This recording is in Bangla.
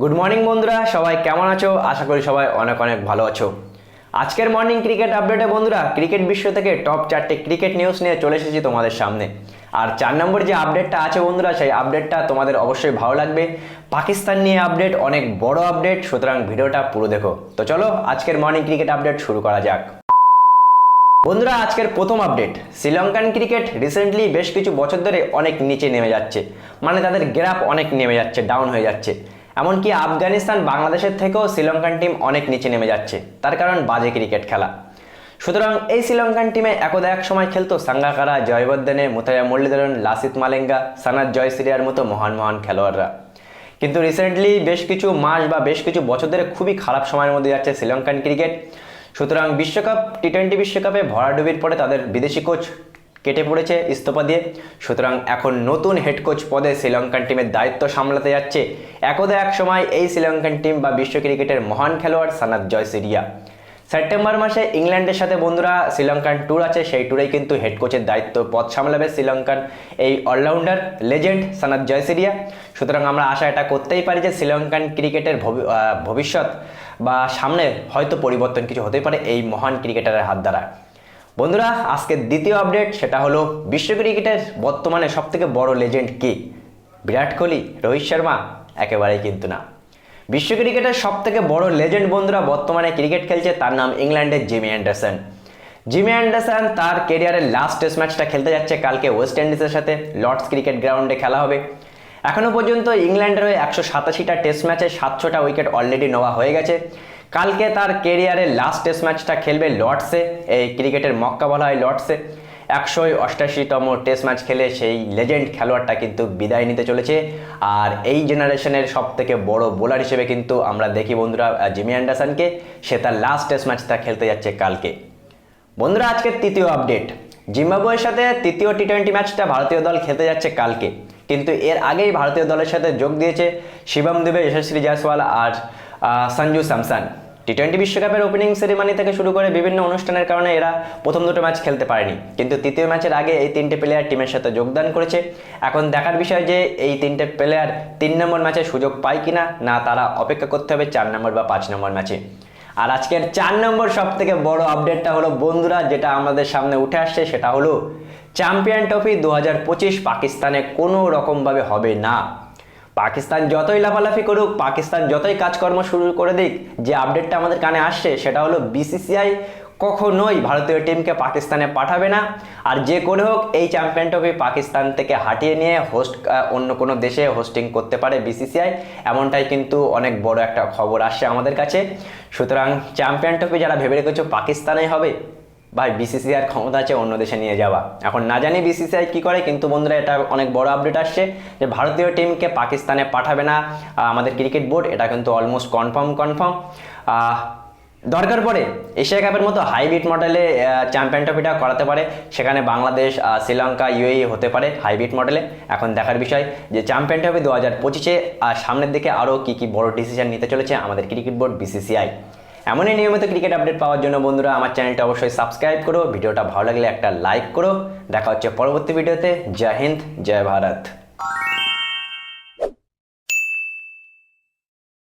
গুড মর্নিং বন্ধুরা। সবাই কেমন আছো? আশা করি সবাই অনেক অনেক ভালো আছো। আজকের মর্নিং ক্রিকেট আপডেটে বন্ধুরা ক্রিকেট বিশ্ব থেকে টপ চারটে ক্রিকেট নিউজ নিয়ে চলে এসেছি তোমাদের সামনে। আর চার নম্বর যে আপডেটটা আছে বন্ধুরা, সেই আপডেটটা তোমাদের অবশ্যই ভালো লাগবে। পাকিস্তান নিয়ে আপডেট অনেক বড় আপডেট সুতরাং ভিডিওটা পুরো দেখো। তো চলো, আজকের মর্নিং ক্রিকেট আপডেট শুরু করা যাক। বন্ধুরা, আজকের প্রথম আপডেট শ্রীলঙ্কান ক্রিকেট রিসেন্টলি বেশ কিছু বছর ধরে অনেক নিচে নেমে যাচ্ছে। মানে তাদের গ্রাফ অনেক নেমে যাচ্ছে ডাউন হয়ে যাচ্ছে। এমনকি আফগানিস্তান বাংলাদেশের থেকেও শ্রীলঙ্কান টিম অনেক নিচে নেমে যাচ্ছে। তার কারণ বাজে ক্রিকেট খেলা। সুতরাং এই শ্রীলঙ্কান টিমে একদা এক সময় খেলতো সাঙ্গাকারা, জয়বর্ধনে মুথায়া মুরলীধরন, লাসিত মালেঙ্গা সানাদ জয়সিরিয়ার মতো মহান মহান খেলোয়াড়রা। কিন্তু রিসেন্টলি বেশ কিছু মাস বা বেশ কিছু বছর ধরে খুবই খারাপ সময়ের মধ্যে যাচ্ছে শ্রীলঙ্কান ক্রিকেট সুতরাং বিশ্বকাপ টি টোয়েন্টি বিশ্বকাপে ভরাডুবির পরে তাদের বিদেশি কোচ কেটে পড়েছে ইস্তফা দিয়ে। সুতরাং এখন নতুন হেড কোচ পদে শ্রীলঙ্কান টিমের দায়িত্ব সামলাতে যাচ্ছে। একদা এক সময় এই শ্রীলঙ্কান টিম বা বিশ্ব ক্রিকেটের মহান খেলোয়াড় সানাদ জয়সিরিয়া। সেপ্টেম্বর মাসে ইংল্যান্ডের সাথে বন্ধুরা শ্রীলঙ্কান ট্যুর আছে, সেই ট্যুরেই কিন্তু হেড কোচের দায়িত্ব পদ সামলাবে শ্রীলঙ্কান এই অলরাউন্ডার লেজেন্ড সানাদ জয়সিরিয়া। সুতরাং আমরা আশা এটা করতেই পারি যে শ্রীলঙ্কান ক্রিকেটের ভবি- ভবিষ্যৎ বা সামনে হয়তো পরিবর্তন কিছু হতেই পারে এই মহান ক্রিকেটারের হাত দ্বারা। বন্ধুরা, আজকের দ্বিতীয় আপডেট সেটা হলো বিশ্ব ক্রিকেটের বর্তমানে সবথেকে বড় লেজেন্ড কে? বিরাট কোহলি, রোহিত শর্মা, একেবারেই কিন্তু না। বিশ্ব ক্রিকেটের সব থেকে বড় লেজেন্ড বন্ধুরা বর্তমানে ক্রিকেট খেলছে তার নাম ইংল্যান্ডের জিমি অ্যান্ডারসন। জিমি অ্যান্ডারসন তার কেরিয়ারের লাস্ট টেস্ট ম্যাচটা খেলতে যাচ্ছে, কালকে ওয়েস্ট ইন্ডিজের সাথে লর্ডস ক্রিকেট গ্রাউন্ডে খেলা হবে। এখনও পর্যন্ত ইংল্যান্ডের হয়ে একশো সাতাশিটা টেস্ট ম্যাচে সাতশোটা উইকেট অলরেডি নেওয়া হয়ে গেছে। কালকে তার কেরিয়ারের লাস্ট টেস্ট ম্যাচটা খেলবে লর্ডসে। এই ক্রিকেটের মক্কা বলা হয় লর্ডসে। একশো অষ্টাশিতম টেস্ট ম্যাচ খেলে সেই লেজেন্ড খেলোয়াড়টা কিন্তু বিদায় নিতে চলেছে। আর এই জেনারেশনের সব থেকে বড় বোলার হিসেবে কিন্তু আমরা দেখি বন্ধুরা জিমি অ্যান্ডারসনকে। সে তার লাস্ট টেস্ট ম্যাচটা খেলতে যাচ্ছে কালকে। বন্ধুরা আজকের তৃতীয় আপডেট জিম্বাবুয়ের সাথে তৃতীয় টি টোয়েন্টি ম্যাচটা ভারতীয় দল খেলতে যাচ্ছে কালকে। কিন্তু এর আগেই ভারতীয় দলের সাথে যোগ দিয়েছে শিবম দুবে, যশস্বী জয়সওয়াল আর সঞ্জু স্যামসন। টি টোয়েন্টি বিশ্বকাপের ওপেনিং সেরিমানি থেকে শুরু করে বিভিন্ন অনুষ্ঠানের কারণে এরা প্রথম দুটো ম্যাচ খেলতে পারেনি। কিন্তু তৃতীয় ম্যাচের আগে এই তিনটে প্লেয়ার টিমের সাথে যোগদান করেছে। এখন দেখার বিষয় যে এই তিনটে প্লেয়ার তিন নম্বর ম্যাচে সুযোগ পায় কিনা, না তারা অপেক্ষা করতে হবে চার নম্বর বা পাঁচ নম্বর ম্যাচে আর আজকের চার নম্বর সব থেকে বড় আপডেটটা হলো, বন্ধুরা, যেটা আমাদের সামনে উঠে আসছে সেটা হলো চ্যাম্পিয়ন ট্রফি দু হাজার পঁচিশ পাকিস্তানে কোনো রকমভাবে হবে না। পাকিস্তান যতই লাফালাফি করুক, পাকিস্তান যতই কাজকর্ম শুরু করে দিক, যে আপডেটটা আমাদের কানে আসছে, সেটা হলো বিসিসিআই কখনোই ভারতীয় টিমকে পাকিস্তানে পাঠাবে না। আর যে করে হোক, এই চ্যাম্পিয়ন ট্রফি পাকিস্তান থেকে হাটিয়ে নিয়ে হোস্ট অন্য কোনো দেশে হোস্টিং করতে পারে বিসিসিআই এমনটাই কিন্তু অনেক বড় একটা খবর আসছে আমাদের কাছে। সুতরাং চ্যাম্পিয়ন ট্রফি যারা ভেবে রেখেছো, পাকিস্তানেই হবে। ভাই বিসিসিআর ক্ষমতা আছে, অন্য দেশে নিয়ে যাওয়া। এখন না জানি বিসিসিআই কী করে, কিন্তু বন্ধুরা, এটা অনেক বড় আপডেট আসছে যে ভারতীয় টিমকে পাকিস্তানে পাঠাবে না আমাদের ক্রিকেট বোর্ড এটা কিন্তু অলমোস্ট কনফার্ম কনফার্ম দরকার পড়ে, এশিয়া কাপের মতো হাইব্রিড মডেলে চ্যাম্পিয়ন ট্রফিটা করাতে পারে। সেখানে বাংলাদেশ শ্রীলঙ্কা ইউএই হতে পারে হাইব্রিড মডেলে এখন দেখার বিষয় যে চ্যাম্পিয়ন ট্রফি দু হাজার পঁচিশে সামনের দিকে আরও কী কী বড় ডিসিশন নিতে চলেছে আমাদের ক্রিকেট বোর্ড বিসিসিআই এমনই নিয়মিত ক্রিকেট আপডেট পাওয়ার জন্য বন্ধুরা আমার চ্যানেলটা অবশ্যই সাবস্ক্রাইব করো, ভিডিওটা ভালো লাগলে একটা লাইক করো। দেখা হচ্ছে পরবর্তী ভিডিওতে জয় হিন্দ, জয় ভারত।